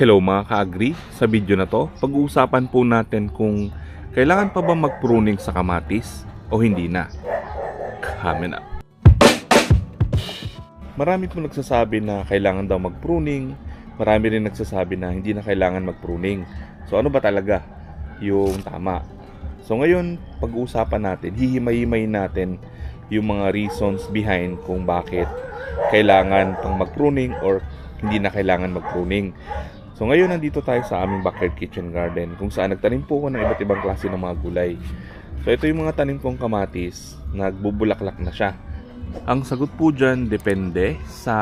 Hello mga ka-agree, sa video na to, pag-uusapan po natin kung kailangan pa ba mag-pruning sa kamatis o hindi na. Coming up. Marami po nagsasabi na kailangan daw mag-pruning, marami rin nagsasabi na hindi na kailangan mag-pruning. So ano ba talaga yung tama? So ngayon, pag-uusapan natin, hihimay-himay natin yung mga reasons behind kung bakit kailangan pang mag-pruning or hindi na kailangan mag-pruning. So ngayon nandito tayo sa aming backyard kitchen garden kung saan nagtanim po ako ng iba't ibang klase ng mga gulay. So ito yung mga tanim kong kamatis, nagbubulaklak na siya. Ang sagot po dyan depende sa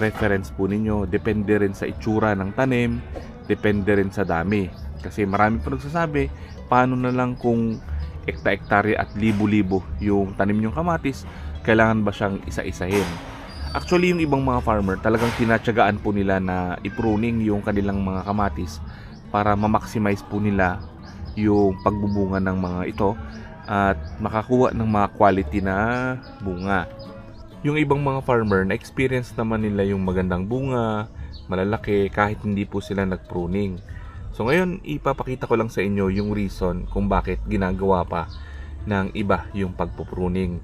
preference po ninyo, depende rin sa itsura ng tanim, depende rin sa dami. Kasi marami po nagsasabi, paano na lang kung ekta-ektarya at libo-libo yung tanim yung kamatis, kailangan ba siyang isa-isahin? Actually, yung ibang mga farmer, talagang tinatsagaan po nila na i-pruning yung kanilang mga kamatis para ma-maximize po nila yung pagbubunga ng mga ito at makakuha ng mga quality na bunga. Yung ibang mga farmer, na-experience naman nila yung magandang bunga, malalaki, kahit hindi po sila nag-pruning. So ngayon, ipapakita ko lang sa inyo yung reason kung bakit ginagawa pa ng iba yung pagpupruning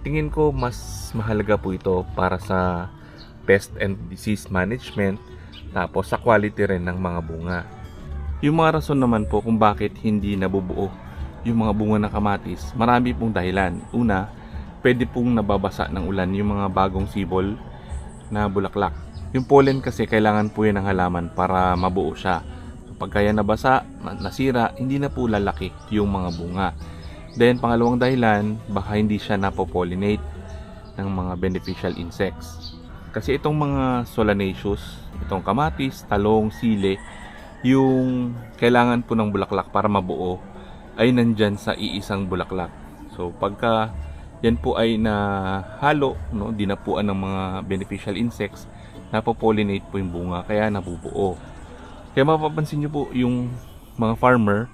tingin ko mas mahalaga po ito para sa pest and disease management tapos sa quality rin ng mga bunga. Yung mga rason naman po kung bakit hindi nabubuo yung mga bunga ng kamatis, marami pong dahilan. Una, pwede pong nababasa ng ulan yung mga bagong sibol na bulaklak. Yung pollen kasi kailangan po yan ng halaman para mabuo siya. So, pagka yan nabasa, nasira, hindi na po lalaki yung mga bunga. Then, pangalawang dahilan, baka hindi siya napopollinate ng mga beneficial insects. Kasi itong mga solanaceous, itong kamatis, talong, sili, yung kailangan po ng bulaklak para mabuo ay nandyan sa iisang bulaklak. So, pagka yan po ay nahalo, no, dinapuan ng mga beneficial insects, napopollinate po yung bunga, kaya nabubuo. Kaya mapapansin nyo po yung mga farmer,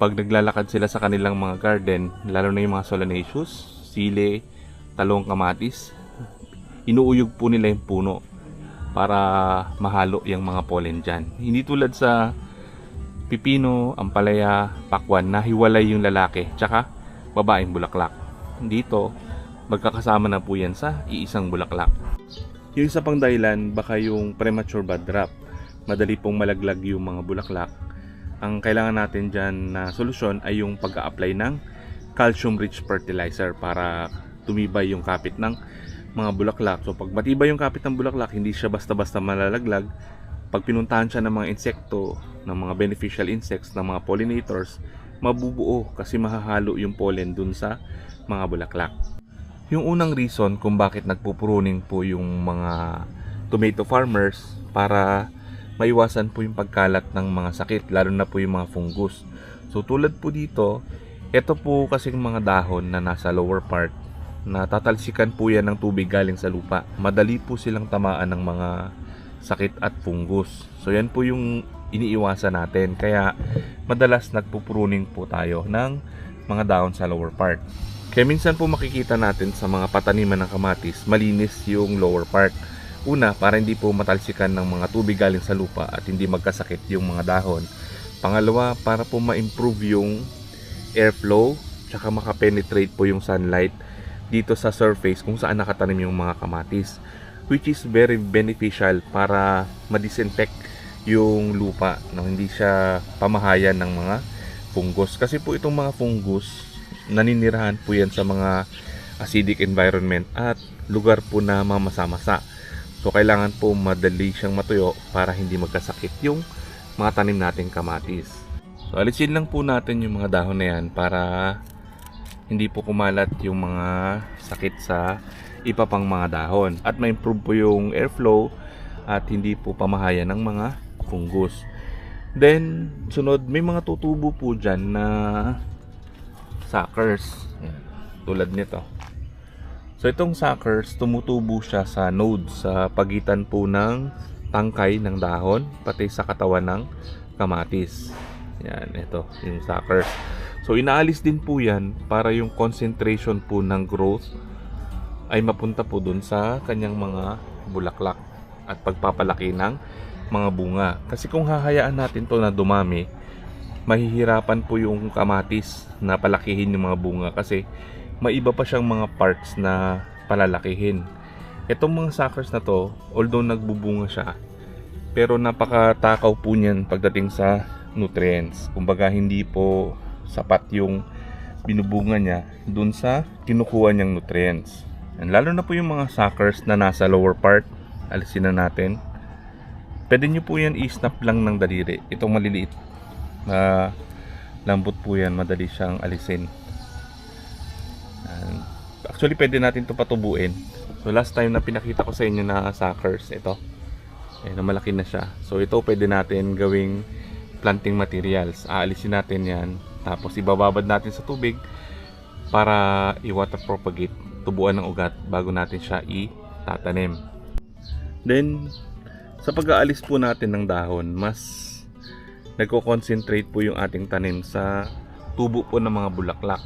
pag naglalakad sila sa kanilang mga garden, lalo na yung mga solanaceous, sili, talong kamatis, inuuyog po nila yung puno para mahalo yung mga pollen dyan. Hindi tulad sa pipino, ampalaya, pakwan, nahiwalay yung lalaki, tsaka babaeng bulaklak. Dito, magkakasama na po yan sa iisang bulaklak. Yung isa pang dahilan, baka yung premature bud drop. Madali pong malaglag yung mga bulaklak ang kailangan natin dyan na solusyon ay yung pag-a-apply ng calcium rich fertilizer para tumibay yung kapit ng mga bulaklak. So pag matibay yung kapit ng bulaklak, hindi siya basta-basta malalaglag. Pag pinuntahan siya ng mga insekto, ng mga beneficial insects, ng mga pollinators, mabubuo kasi mahahalo yung pollen dun sa mga bulaklak. Yung unang reason kung bakit nagpupruning po yung mga tomato farmers para maiwasan po yung pagkalat ng mga sakit, lalo na po yung mga fungus. So tulad po dito, ito po kasing mga dahon na nasa lower part, na tatalsikan po yan ng tubig galing sa lupa. Madali po silang tamaan ng mga sakit at fungus. So yan po yung iniiwasan natin. Kaya madalas nagpupruning po tayo ng mga dahon sa lower part. Kaya minsan po makikita natin sa mga pataniman ng kamatis, malinis yung lower part. Una, para hindi po matalsikan ng mga tubig galing sa lupa at hindi magkasakit yung mga dahon. Pangalawa, para po ma-improve yung airflow tsaka makapenetrate po yung sunlight dito sa surface kung saan nakatanim yung mga kamatis which is very beneficial para ma-disinfect yung lupa no? Hindi siya pamahayan ng mga fungus. Kasi po itong mga fungus naninirahan po yan sa mga acidic environment at lugar po na mamasa-masa so kailangan po madali siyang matuyo para hindi magkasakit yung mga tanim nating kamatis so alisin lang po natin yung mga dahon na yan para hindi po kumalat yung mga sakit sa iba pang mga dahon at ma-improve po yung airflow at hindi po pamahayan ng mga fungus. Then, sunod, may mga tutubo po dyan na suckers. Tulad nito. So, itong suckers, tumutubo siya sa nodes sa pagitan po ng tangkay ng dahon, pati sa katawan ng kamatis. Yan, ito, yung suckers. So, inaalis din po yan para yung concentration po ng growth ay mapunta po dun sa kanyang mga bulaklak at pagpapalaki ng mga bunga. Kasi kung hahayaan natin to na dumami, mahihirapan po yung kamatis na palakihin yung mga bunga kasi may iba pa siyang mga parts na palalakihin. Itong mga suckers na to, although nagbubunga siya, pero napakatakaw po niyan pagdating sa nutrients. Kumbaga hindi po sapat yung binubunga niya dun sa kinukuha niyang nutrients. And lalo na po yung mga suckers na nasa lower part, alisin na natin. Pwede nyo po yan i-snap lang ng daliri. Itong maliliit na lambot po yan, madali siyang alisin. Actually, pwede natin to patubuin. So last time na pinakita ko sa inyo na suckers, ito. Eh, na malaki na siya. So ito pwede natin gawing planting materials. Aalisin natin yan. Tapos ibababad natin sa tubig para i-water propagate, tubuan ng ugat bago natin siya itatanim. Then, sa pag-aalis po natin ng dahon, mas nagko-concentrate po yung ating tanim sa tubo po ng mga bulaklak.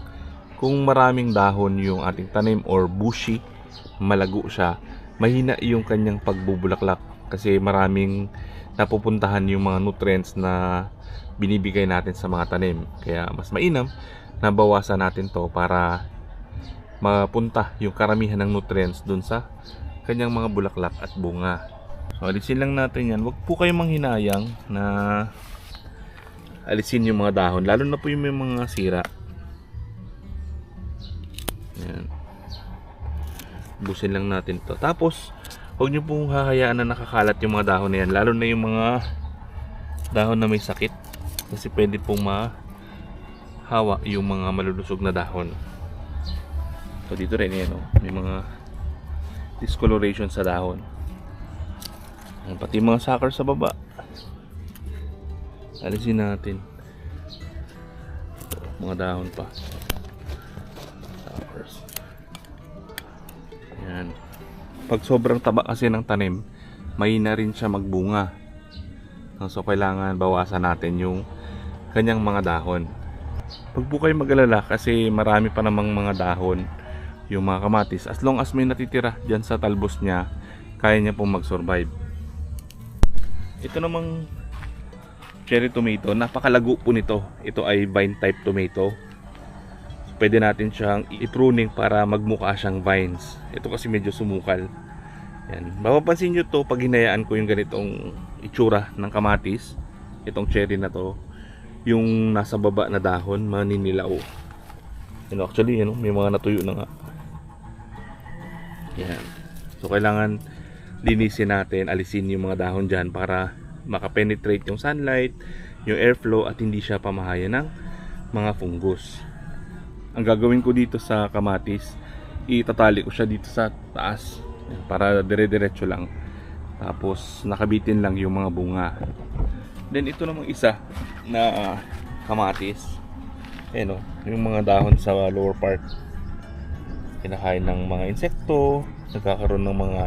Kung maraming dahon yung ating tanim or bushy, malago siya, mahina yung kanyang pagbubulaklak kasi maraming napupuntahan yung mga nutrients na binibigay natin sa mga tanim. Kaya mas mainam na bawasan natin to para mapunta yung karamihan ng nutrients dun sa kanyang mga bulaklak at bunga. So alisin lang natin yan. Huwag po kayong manghinayang na alisin yung mga dahon. Lalo na po yung may mga sira. Busin lang natin to. Tapos, huwag nyo pong hahayaan na nakakalat yung mga dahon na yan. Lalo na yung mga dahon na may sakit. Kasi pwede pong mahawa yung mga malulusog na dahon. So dito rin yan, oh. may mga discoloration sa dahon. Pati mga sucker sa baba. Alisin natin. Mga dahon pa. Suckers. Ayan. Pag sobrang taba kasi ng tanim, mahina rin siya magbunga. So kailangan bawasan natin yung kanyang mga dahon. Pag po kayo mag-alala kasi marami pa namang mga dahon yung mga kamatis. As long as may natitira dyan sa talbos niya, kaya niya pong mag-survive. Ito namang cherry tomato, napakalago po nito. Ito ay vine type tomato. Pwede natin siyang i-pruning para magmukha siyang vines. Ito kasi medyo sumukal. Yan. Mapapansin nyo to pag hinayaan ko yung ganitong itsura ng kamatis. Itong cherry na to. Yung nasa baba na dahon, maninilaw. Yan, actually, yan, oh, may mga natuyo na nga. Yan. So, kailangan linisin natin, alisin yung mga dahon dyan para makapenetrate yung sunlight, yung airflow at hindi siya pamahaya ng mga fungus. Ang gagawin ko dito sa kamatis, itatali ko siya dito sa taas para dire-diretso lang. Tapos nakabitin lang yung mga bunga. Then ito namang isa na kamatis. Ayan o, yung mga dahon sa lower part. Kinakain ng mga insekto, nagkakaroon ng mga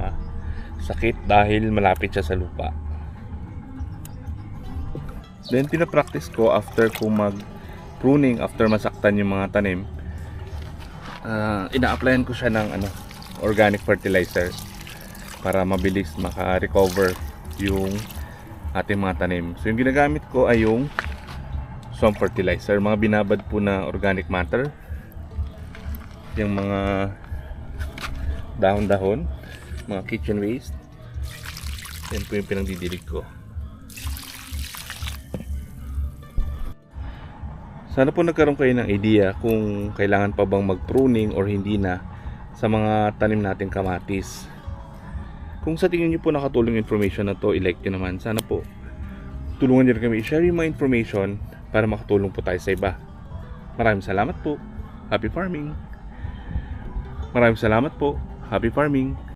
sakit dahil malapit siya sa lupa. Then pinapractice ko after ko mag pruning, after masaktan yung mga tanim, uh, ina-applyan ko siya ng ano, organic fertilizer para mabilis maka-recover yung ating mga tanim. So yung ginagamit ko ay yung swamp fertilizer, mga binabad po na organic matter. Yung mga dahon-dahon, mga kitchen waste. Yan po yung pinagdidilig ko. Sana po nagkaroon kayo ng idea kung kailangan pa bang mag-pruning or hindi na sa mga tanim nating kamatis. Kung sa tingin niyo po nakatulong information na to, i-like nyo naman. Sana po tulungan niyo rin kami i-share yung mga information para makatulong po tayo sa iba. Maraming salamat po. Happy farming! Maraming salamat po. Happy farming!